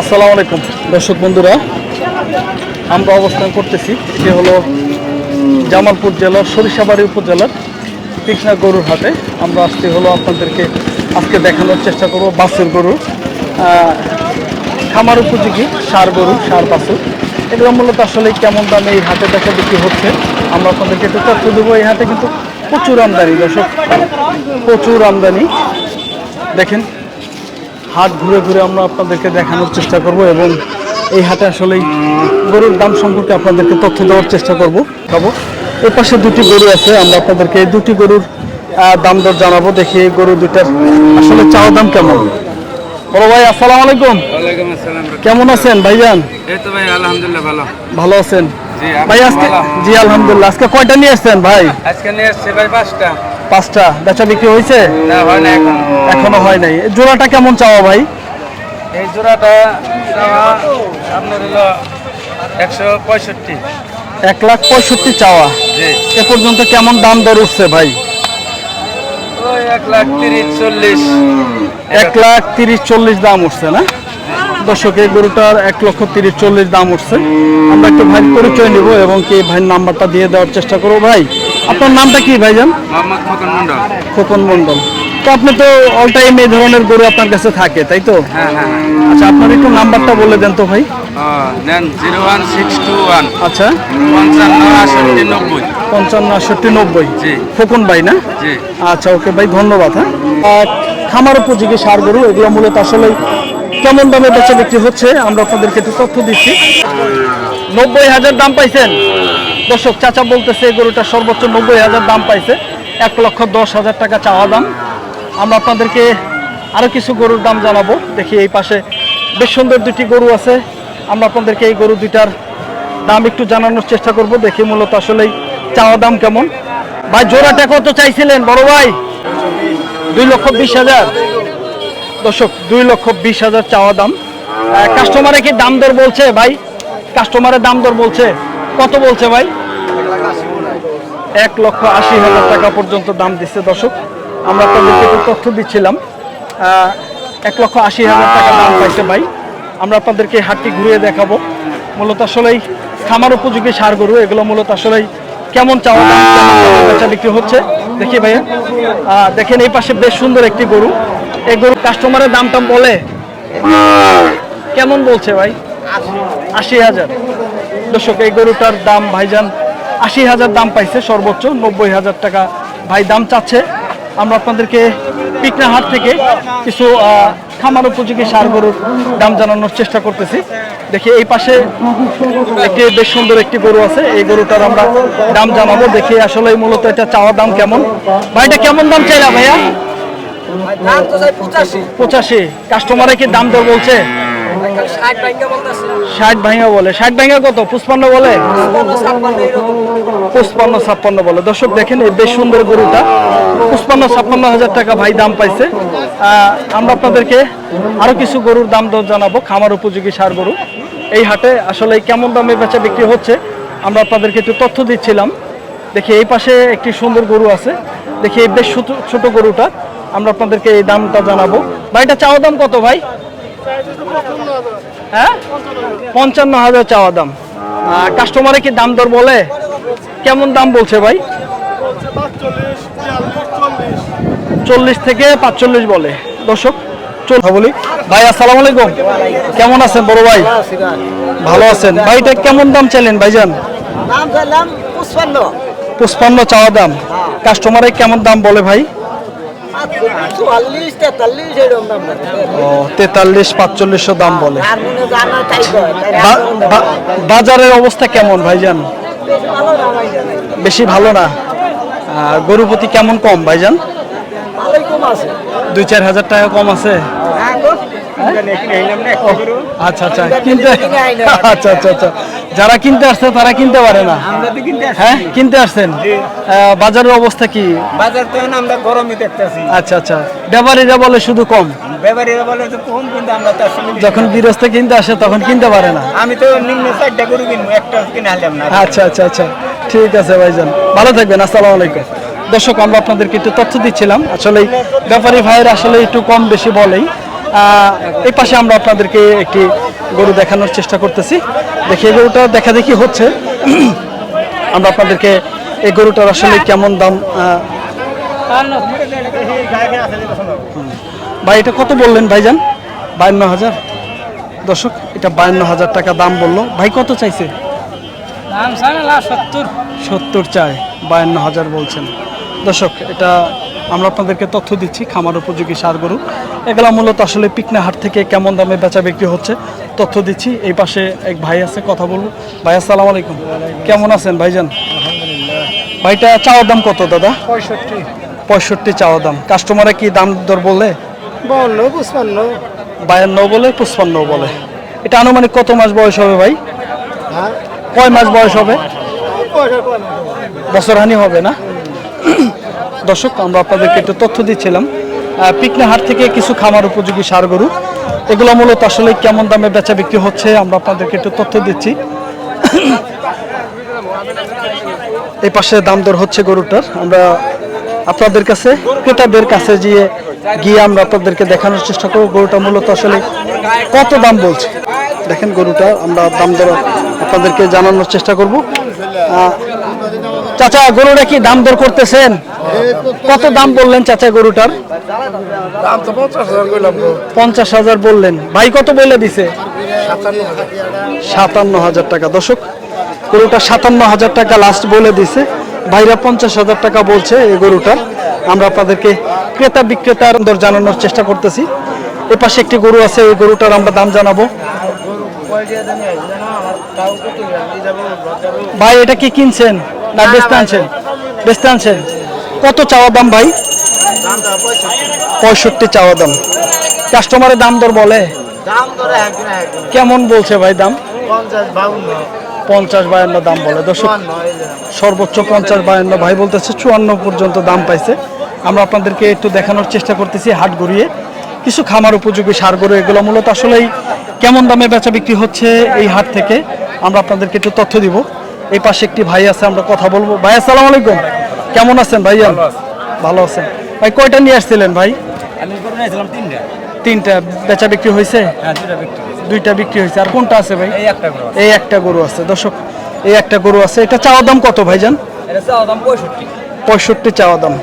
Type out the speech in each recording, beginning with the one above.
আসসালামু আলাইকুম। দর্শক বন্ধুরা, আমরা অবস্থান করতেছি এটি হলো জামালপুর জেলার সরিষাবাড়ি উপজেলার কৃষ্ণা গরুর হাটে। আমরা আজকে হলো আপনাদেরকে আজকে দেখানোর চেষ্টা করব বাছুর গরু। খামার উপযোগী সার গরু, সার বাছুর। এগুলো মূলত আসলে কেমন দামে এই হাটে দেখা বিক্রি হচ্ছে? আমরা আপনাদেরকে একটু তথ্য দেবো। এই হাটে কিন্তু প্রচুর আমদানি, দর্শক। প্রচুর আমদানি। দেখেন হাট ঘুরে ঘুরে আমরা আপনাদেরকে দেখানোর চেষ্টা করব এবং এই হাটে আসলেই গরুর দাম সম্পর্কে আপনাদেরকে তথ্য দেওয়ার চেষ্টা করব। খাব এর পাশে দুটি গরু আছে আমরা আপনাদেরকে এই দুটি গরুর দাম দর জানাব দেখি এই গরু দুটার আসলে চাওয়া দাম কেমন। বড় ভাই আসসালামু আলাইকুম। কেমন আছেন ভাইজান? এই তো ভাই আলহামদুলিল্লাহ ভালো। ভালো আছেন? ভাই আজকে জি আলহামদুলিল্লাহ। আজকে কয়টা নিয়ে আসছেন ভাই? আজকে নিয়ে আসছে ভাই পাঁচটা। পাঁচটা বেচা বিক্রি হয়েছে? হয় এখন। হয় নাই। এই জোড়াটা কেমন চাওয়া ভাই? এই জোড়াটা চাওয়া আপনার হলো একশো পঁয়ষট্টি। এক লাখ পঁয়ষট্টি চাওয়া। এ পর্যন্ত কেমন দাম দর উঠছে ভাই? এক লাখ তিরিশ চল্লিশ। এক লাখ তিরিশ চল্লিশ দাম উঠছে না? দর্শক এই গরুটার এক লক্ষ তিরিশ চল্লিশ দাম উঠছে। আমরা একটু ভাই পরিচয় নিব এবং কি ভাইয়ের নাম্বারটা দিয়ে দেওয়ার চেষ্টা করব ভাই। আপনার নামটা কি ভাইজান? খোকন মন্ডল খোকন মন্ডল তো আপনি তো অল টাইম এই ধরনের গরু আপনার কাছে থাকে তাই তো? হ্যাঁ হ্যাঁ আচ্ছা আপনার একটু নাম্বারটা বলে দেন তো ভাই। হ্যাঁ zero one six two one. আচ্ছা। পঞ্চান্ন আষট্টি নব্বই। পঞ্চান্ন আটষট্টি নব্বই। জি। খোকন ভাই না? জি। আচ্ছা ওকে ভাই ধন্যবাদ হ্যাঁ। আর খামার উপযোগী সার গরু এগুলো মূলত আসলে কেমন দামে বেচা বিক্রি হচ্ছে আমরা আপনাদেরকে একটু তথ্য দিচ্ছি। নব্বই হাজার দাম পাইছেন? দর্শক, চাচা বলতেছে এই গরুটা সর্বোচ্চ নব্বই হাজার দাম পাইছে। এক লক্ষ দশ হাজার টাকা চাওয়া দাম। আমরা আপনাদেরকে আরও কিছু গরুর দাম জানাব। দেখি এই পাশে বেশ সুন্দর দুটি গরু আছে। আমরা আপনাদেরকে এই গরু দুইটার দাম একটু জানানোর চেষ্টা করব। দেখি মূলত আসলেই চাওয়া দাম কেমন। ভাই, জোড়াটা কত চাইছিলেন? বড় ভাই, দুই লক্ষ বিশ হাজার। দর্শক, দুই লক্ষ বিশ হাজার চাওয়া দাম। কাস্টমারে কি দাম দর বলছে ভাই? কাস্টমারের দাম দর বলছে? কত বলছে ভাই? এক লক্ষ আশি হাজার টাকা পর্যন্ত দাম দিচ্ছে দর্শক। আমরা আপনাদেরকে একটু তথ্য দিচ্ছিলাম। এক লক্ষ আশি হাজার টাকা দাম পাইছে ভাই। আমরা আপনাদেরকে হাটটি ঘুরিয়ে দেখাবো। মূলত আসলেই খামার উপযোগী সার গরু, এগুলো মূলত আসলেই কেমন চাওয়া কেমন বেচা বিক্রি হচ্ছে। দেখি ভাইয়া। দেখেন এই পাশে বেশ সুন্দর একটি গরু। এই গরু কাস্টমারের দাম টাম বলে? কেমন বলছে ভাই? আশি হাজার। দর্শক এই গরুটার দাম ভাইজান আশি হাজার দাম পাইছে সর্বোচ্চ নব্বই হাজার টাকা ভাই দাম চাচ্ছে। আমরা আপনাদেরকে পিকনাহাট থেকে কিছু খামার উপযোগী সার গরুর দাম জানানোর চেষ্টা করতেছি। দেখি এই পাশে একটি বেশ সুন্দর একটি গরু আছে এই গরুটার আমরা দাম জানাব দেখি আসলে মূলত এটা চাওয়া দাম কেমন। ভাইটা কেমন দাম চাইলা ভাইয়া? পঁচাশি। কাস্টমারে কি দাম দর বলছে? ষাট ব্যাংকে বলতেছে। ষাট ভাঙা বলে। ষাট ভাঙা কত? পুষ্পান্ন বলে? পুষ্পান্ন ছাপ্পান্ন বলে। দর্শক দেখেন এই বেশ সুন্দর গরুটা। পুষ্পান্ন ছাপ্পান্ন হাজার টাকা ভাই দাম পাইছে। আমরা আপনাদেরকে আরও কিছু গরুর দাম দর জানাব। খামার উপযোগী সার গরু। এই হাটে আসলে কেমন দামে বেচা বিক্রি হচ্ছে আমরা আপনাদেরকে একটু তথ্য দিচ্ছিলাম। দেখি এই পাশে একটি সুন্দর গরু আছে। দেখি এই বেশ ছোট ছোট গরুটা। আমরা আপনাদেরকে এই দামটা জানাব। ভাইটা চাওয়া দাম কত ভাই? হ্যাঁ? পঞ্চান্ন হাজার চাওয়া দাম। কাস্টমারে কি দাম দর বলে? কেমন দাম বলছে ভাই? চল্লিশ থেকে পাঁচচল্লিশ বলে। দর্শক চল বলি। ভাই আসসালামু আলাইকুম। কেমন আছেন বড় ভাই? ভালো আছেন। ভাইটা কেমন দাম চাইলেন ভাইজান? পুষ্পান্ন চাওয়া দাম। কাস্টমারে কেমন দাম বলে ভাই চুয়াল্লিশ তেতাল্লিশ এরকম দাম বলে। ও তেতাল্লিশ পাঁচচল্লিশশো দাম বলে। বাজারের অবস্থা কেমন ভাইজান? বেশ ভালো না গরুপতি কেমন কম ভাইজান? দুই চার হাজার টাকা কম আছে। আচ্ছা আচ্ছা আচ্ছা। আচ্ছা আচ্ছা যারা কিনতে আসছে তারা কিনতে পারে না হ্যাঁ কিনতে আসছেন বাজারের অবস্থা কি বাজার তো আমরা গরমই দেখতেছি আচ্ছা আচ্ছা ব্যাপারীরা বলে শুধু কম যখন কিনতে আসে তখন কিনতে পারে না আমি তো নিম্ন চারটা গরু কিনবো একটা কিনে না আচ্ছা আচ্ছা আচ্ছা ঠিক আছে ভাইজান ভালো থাকবেন আসসালামু আলাইকুম দর্শক আমরা আপনাদেরকে একটু তথ্য দিচ্ছিলাম আসলে ব্যাপারী ভাইয়ের আসলে একটু কম বেশি বলেই এই পাশে আমরা আপনাদেরকে একটি গরু দেখানোর চেষ্টা করতেছি। দেখি এই গরুটা দেখা দেখি হচ্ছে। আমরা আপনাদেরকে এই গরুটার আসলে কেমন দাম ভাই এটা কত বললেন ভাইজান? বায়ান্ন হাজার। দর্শক এটা বায়ান্ন হাজার টাকা দাম বলল। ভাই কত চাইছে? সত্তর। সত্তর চায় বায়ান্ন হাজার বলছেন। দর্শক এটা আমরা আপনাদেরকে তথ্য দিচ্ছি খামার উপযোগী সার গরু। এগুলা মূলত আসলে পিকনা হাট থেকে কেমন দামে বেচা বিক্রি হচ্ছে তথ্য দিচ্ছি। এই পাশে এক ভাই আছে কথা বলব। ভাই আসসালামু আলাইকুম। কেমন আছেন ভাইজান? ভাইটা চাওয়ার দাম কত দাদা? পঁয়ষট্টি। পঁয়ষট্টি চাওয়া দাম। কাস্টমারে কি দাম দর বললে পঁচপান্ন। বায়ান্ন বলে পঁচপান্ন বলে। এটা আনুমানিক কত মাস বয়স হবে ভাই? হ্যাঁ? কয় মাস বয়স হবে? পয়সা কম বছর হানি হবে না? দর্শক আমরা আপনাদেরকে একটু তথ্য দিচ্ছিলাম। আহ, পিকনা হাট থেকে কিছু খামার উপযোগী সার গরু এগুলো মূলত আসলে কেমন দামে বেচা বিক্রি হচ্ছে আমরা আপনাদেরকে একটু তথ্য দিচ্ছি। এই পাশে দাম দর হচ্ছে গরুটার। আমরা আপনাদের কাছে ক্রেতাদের কাছে গিয়ে গিয়ে আমরা আপনাদেরকে দেখানোর চেষ্টা করব। গরুটা মূলত আসলে কত দাম বলছে? দেখেন গরুটা আমরা দাম দর আপনাদেরকে জানানোর চেষ্টা করব। চাচা গরুটা কি দাম দর করতেছেন? কত দাম বললেন চাচা গরুটার? পঞ্চাশ হাজার বললেন। ভাই কত বলে দিছে? সাতান্ন হাজার। টাকা। দর্শক গরুটা সাতান্ন হাজার টাকা লাস্ট বলে দিছে। ভাইরা পঞ্চাশ হাজার টাকা বলছে এই গরুটার আমরা আপনাদেরকে ক্রেতা বিক্রেতার দর জানানোর চেষ্টা করতেছি। এ পাশে একটি গরু আছে এই গরুটার আমরা দাম জানাব। ভাই এটা কি কিনছেন? না বেচতে আনছেন? বেচতে আনছেন? কত চাওয়া দাম ভাই? পঁয়ষট্টি চাওয়া দাম। কাস্টমারের দাম দর বলে? কেমন বলছে ভাই দাম? পঞ্চাশ বায়ান্ন দাম বলে। দর্শক সর্বোচ্চ পঞ্চাশ বায়ান্ন ভাই বলতেছে চুয়ান্ন পর্যন্ত দাম পাইছে। আমরা আপনাদেরকে একটু দেখানোর চেষ্টা করতেছি হাট ঘুরিয়ে কিছু খামার উপযোগী সার গরু এগুলো মূলত আসলেই কেমন দামে বেচা বিক্রি হচ্ছে এই হাট থেকে? আমরা আপনাদেরকে একটু তথ্য দিব। এই পাশে একটি ভাই আছে আমরা কথা বলব। ভাই আসসালামু আলাইকুম। কেমন আছেন ভাইয়া? ভালো আছেন। ভাই কয়টা নিয়ে আসছিলেন ভাই? আমি তিনটা। তিনটা। বেচা বিক্রি হয়েছে? হ্যাঁ বিক্রি দুইটা বিক্রি হয়েছে। আর কোনটা আছে ভাই? এই একটা গরু আছে। দর্শক এই একটা গরু আছে। এটা চাওয়া দাম কত ভাই যান পঁয়ষট্টি। চাওয়া দাম।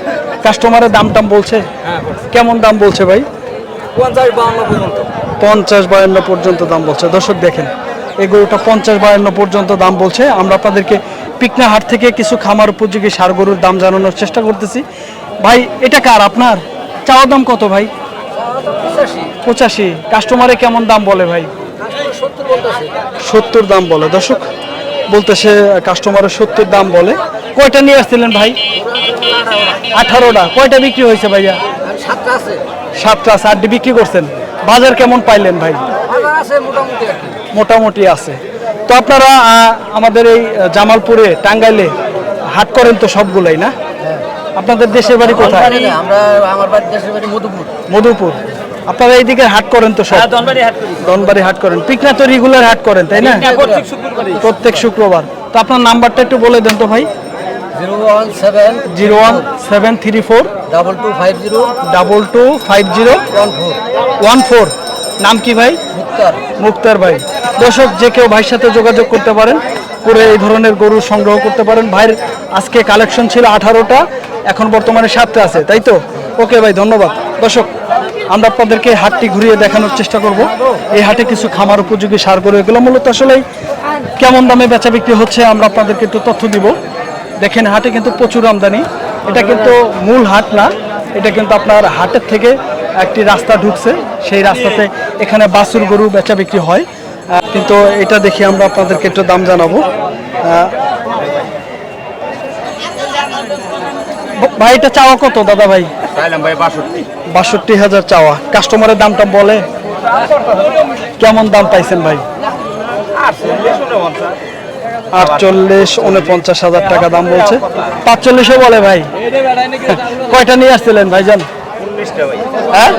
কাস্টমারের দাম টাম বলছে? হ্যাঁ কেমন দাম বলছে ভাই? পঞ্চাশ বাউন্ন পর্যন্ত। পঞ্চাশ বায়ান্ন পর্যন্ত দাম বলছে। দর্শক দেখেন। এই গরুটা পঞ্চাশ বায়ান্ন পর্যন্ত দাম বলছে। আমরা আপনাদেরকে পিকনা হাট থেকে কিছু খামার উপযোগী সার গরুর দাম জানানোর চেষ্টা করতেছি। ভাই, এটা কার আপনার? চাওয়া দাম কত ভাই? পঁচাশি। কাস্টমারে কেমন দাম বলে ভাই? সত্তর দাম বলে। দর্শক, বলতেছে কাস্টমারের সত্তর দাম বলে। কয়টা নিয়ে আসছিলেন ভাই? আঠারোটা। কয়টা বিক্রি হয়েছে ভাইয়া? সাতটা আছে। আটটি বিক্রি করছেন। বাজার কেমন পাইলেন ভাই? আর মোটামুটি আছে। তো আপনারা আমাদের এই জামালপুরে টাঙ্গাইলে হাট করেন তো সবগুলাই না? আপনাদের দেশের বাড়ি কোথায়? আমরা আমার বাড়ির দেশের বাড়ি মধুপুর। মধুপুর। আপনারা এইদিকে হাট করেন তো সব? দনবাড়ি হাট করি। দনবাড়ি হাট করেন। পিকনা তো রেগুলার হাট করেন তাই না? প্রত্যেক প্রত্যেক শুক্রবার। তো আপনার নাম্বারটা একটু বলে দেন তো ভাই। Zero one seven zero one seven three four double two five zero double two five zero one four. One four. নাম কি ভাই? মুক্তার। মুক্তার ভাই। দর্শক যে কেউ ভাইয়ের সাথে যোগাযোগ করতে পারেন করে এই ধরনের গরু সংগ্রহ করতে পারেন। ভাইয়ের আজকে কালেকশন ছিল আঠারোটা এখন বর্তমানে সাতটা আছে তাই তো? ওকে ভাই ধন্যবাদ। দর্শক আমরা আপনাদেরকে হাটটি ঘুরিয়ে দেখানোর চেষ্টা করব। এই হাটে কিছু খামার উপযোগী সার গরু এগুলো মূলত আসলে কেমন দামে বেচা বিক্রি হচ্ছে আমরা আপনাদেরকে একটু তথ্য দিব। দেখেন হাটে কিন্তু প্রচুর আমদানি। এটা কিন্তু মূল হাট না এটা কিন্তু আপনার হাটের থেকে একটি রাস্তা ঢুকছে সেই রাস্তাতে এখানে বাসুর গরু বেচা বিক্রি হয়। কিন্তু এটা দেখি আমরা আপনাদেরকে একটু দাম জানাব। ভাই এটা চাওয়া কত দাদা ভাই? বাষট্টি হাজার চাওয়া। কাস্টমারের দামটা বলে। কেমন দাম পাইছেন ভাই? আটচল্লিশ উনপঞ্চাশ হাজার টাকা দাম বলছে। পাঁচচল্লিশও বলে ভাই। কয়টা নিয়ে আসছিলেন ভাইজান? হ্যাঁ?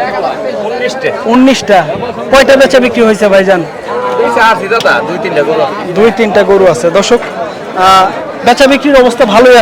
উনিশটা। কয়টা বেচা বিক্রি হয়েছে ভাইজান? দুই তিনটা গরু আছে। দর্শক আহ, বেচা বিক্রির অবস্থা ভালোই